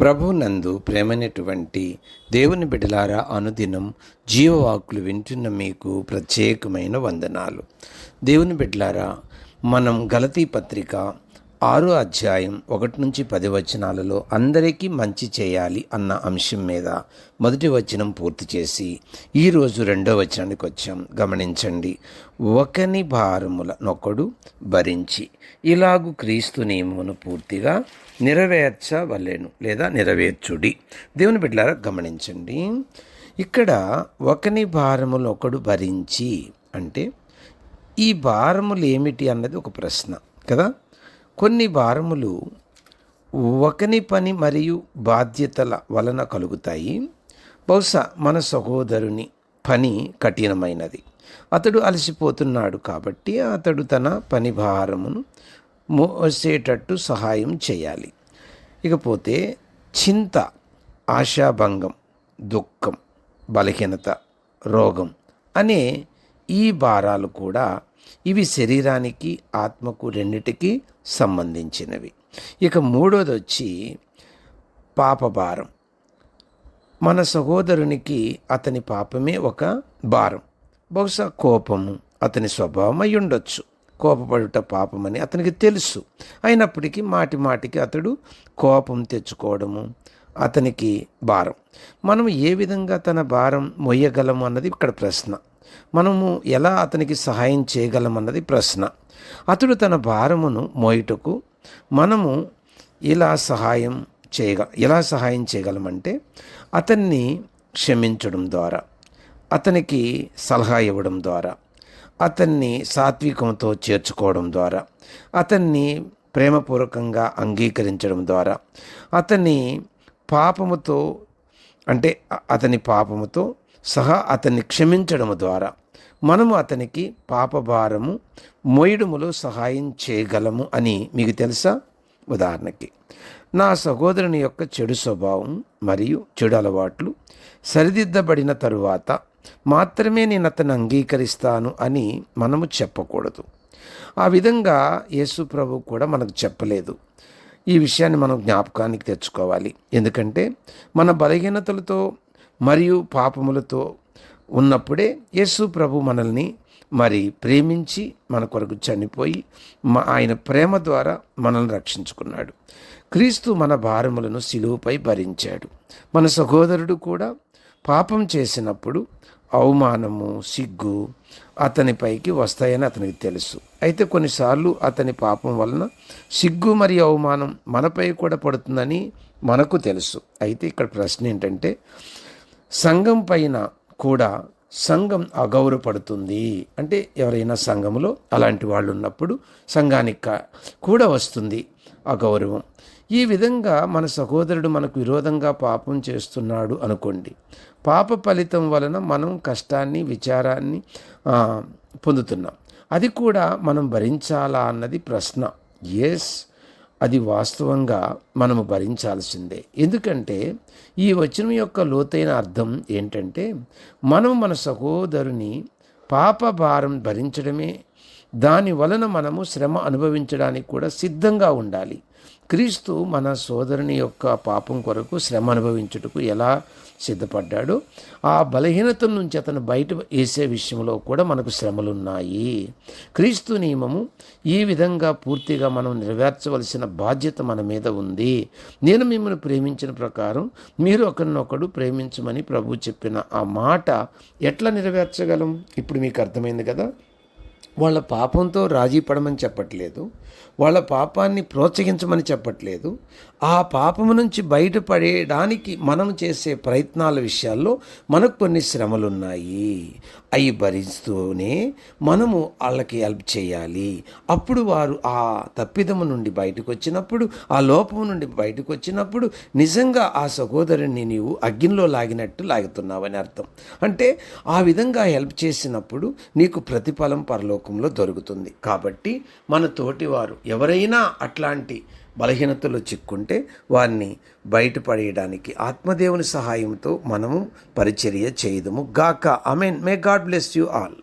ప్రభునందు ప్రేమైనటువంటి దేవుని బిడలారా అనుదినం జీవవాకులు వింటున్న మీకు ప్రత్యేకమైన వందనాలు. దేవుని బిడ్డలారా మనం గలతీ పత్రిక ఆరో అధ్యాయం ఒకటి నుంచి పది వచనాలలో అందరికీ మంచి చేయాలి అన్న అంశం మీద మొదటి వచనం పూర్తి చేసి ఈరోజు రెండో వచనానికి వచ్చాం. గమనించండి. ఒకని భారముల నొకడు భరించి ఇలాగు క్రీస్తు నియమమును పూర్తిగా నెరవేర్చవలేను లేదా నెరవేర్చుడి. దేవుని బిడ్డారా గమనించండి. ఇక్కడ ఒకని భారములు ఒకడు భరించి అంటే ఈ భారములు ఏమిటి అన్నది ఒక ప్రశ్న కదా? కొన్ని భారములు ఒకని పని మరియు బాధ్యతల వలన కలుగుతాయి. బహుశా మన సహోదరుని పని కఠినమైనది. అతడు అలసిపోతున్నాడు కాబట్టి అతడు తన పని భారమును మోసేటట్టు సహాయం చేయాలి. ఇకపోతే చింత ఆశాభంగం దుఃఖం బలహీనత రోగం అనే ఈ భారాలు కూడా ఇవి శరీరానికి ఆత్మకు రెండిటికి సంబంధించినవి. ఇక మూడోది వచ్చి పాపభారం మన సహోదరునికి అతని పాపమే ఒక భారం. బహుశా కోపము అతని స్వభావం అయి ఉండొచ్చు. కోపపడుట పాపమని అతనికి తెలుసు. అయినప్పటికీ మాటి మాటికి అతడు కోపం తెచ్చుకోవడము అతనికి భారం. మనం ఏ విధంగా తన భారం మొయ్యగలము అన్నది ఇక్కడ ప్రశ్న. మనము ఎలా అతనికి సహాయం చేయగలమన్నది ప్రశ్న. అతడు తన భారమును మోయుటకు మనము ఇలా సహాయం చేయగ ఎలా సహాయం చేయగలమంటే అతన్ని క్షమించడం ద్వారా అతనికి సలహా ఇవ్వడం ద్వారా అతన్ని సాత్వికంతో చేర్చుకోవడం ద్వారా అతన్ని ప్రేమపూర్వకంగా అంగీకరించడం ద్వారా అతన్ని పాపముతో అంటే అతని పాపముతో సహా అతన్ని క్షమించడము ద్వారా మనము అతనికి పాపభారము మోయడములో సహాయం చేయగలము అని మీకు తెలుసా? ఉదాహరణకి నా సహోదరుని యొక్క చెడు స్వభావం మరియు చెడు అలవాట్లు సరిదిద్దబడిన తరువాత మాత్రమే నేను అతను అంగీకరిస్తాను అని మనము చెప్పకూడదు. ఆ విధంగా యేసు ప్రభు కూడా మనకు చెప్పలేదు. ఈ విషయాన్ని మనం జ్ఞాపకానికి తెచ్చుకోవాలి. ఎందుకంటే మన బలహీనతలతో మరియు పాపములతో ఉన్నప్పుడే యేసు ప్రభు మనల్ని మరి ప్రేమించి మన కొరకు చనిపోయి మా ఆయన ప్రేమ ద్వారా మనల్ని రక్షించుకున్నాడు. క్రీస్తు మన భారములను సిలువుపై భరించాడు. మన సహోదరుడు కూడా పాపం చేసినప్పుడు అవమానము సిగ్గు అతనిపైకి వస్తాయని అతనికి తెలుసు. అయితే కొన్నిసార్లు అతని పాపం వలన సిగ్గు మరియు అవమానం మనపై కూడా పడుతుందని మనకు తెలుసు. అయితే ఇక్కడ ప్రశ్న ఏంటంటే సంఘం పైన కూడా సంఘం అగౌరవపడుతుంది. అంటే ఎవరైనా సంఘములో అలాంటి వాళ్ళు ఉన్నప్పుడు సంఘానికి కూడా వస్తుంది అగౌరవం. ఈ విధంగా మన సహోదరుడు మనకు విరోధంగా పాపం చేస్తున్నాడు అనుకోండి. పాప ఫలితం వలన మనం కష్టాన్ని విచారాన్ని పొందుతున్నాం. అది కూడా మనం భరించాలా అన్నది ప్రశ్న. ఎస్ అది వాస్తవంగా మనము భరించాల్సిందే. ఎందుకంటే ఈ వచనం యొక్క లోతైన అర్థం ఏంటంటే మనం మన సహోదరుని పాప భారం భరించడమే దాని వలన మనము శ్రమ అనుభవించడానికి కూడా సిద్ధంగా ఉండాలి. క్రీస్తు మన సోదరుని యొక్క పాపం కొరకు శ్రమ అనుభవించుటకు ఎలా సిద్ధపడ్డాడో? ఆ బలహీనత నుంచి అతను బయట వేసే విషయంలో కూడా మనకు శ్రమలు ఉన్నాయి క్రీస్తు నియమము ఈ విధంగా పూర్తిగా మనం నెరవేర్చవలసిన బాధ్యత మన మీద ఉంది. నేను మిమ్మల్ని ప్రేమించిన ప్రకారం మీరు ఒకరినొకడు ప్రేమించమని ప్రభు చెప్పిన ఆ మాట ఎట్లా నెరవేర్చగలం? ఇప్పుడు మీకు అర్థమైంది కదా? వాళ్ళ పాపంతో రాజీ పడమని చెప్పట్లేదు వాళ్ళ పాపాన్ని ప్రోత్సహించమని చెప్పట్లేదు. ఆ పాపము నుంచి బయటపడేయడానికి మనం చేసే ప్రయత్నాల విషయాల్లో మనకు కొన్ని శ్రమలు ఉన్నాయి అవి భరిస్తూనే మనము వాళ్ళకి హెల్ప్ చేయాలి. అప్పుడు వారు ఆ తప్పిదము నుండి బయటకు వచ్చినప్పుడు ఆ లోపం నుండి బయటకు వచ్చినప్పుడు నిజంగా ఆ సహోదరుని నీవు అగ్నిలో లాగినట్టు లాగుతున్నావని అర్థం. అంటే ఆ విధంగా హెల్ప్ చేసినప్పుడు నీకు ప్రతిఫలం పరలోకంలో దొరుకుతుంది. కాబట్టి మన తోటివారు ఎవరైనా అట్లాంటి బలహీనతలో చిక్కుంటే వారిని బయటపడేయడానికి ఆత్మదేవుని సహాయంతో మనము పరిచర్య చేయదము గాక. I mean may God bless you all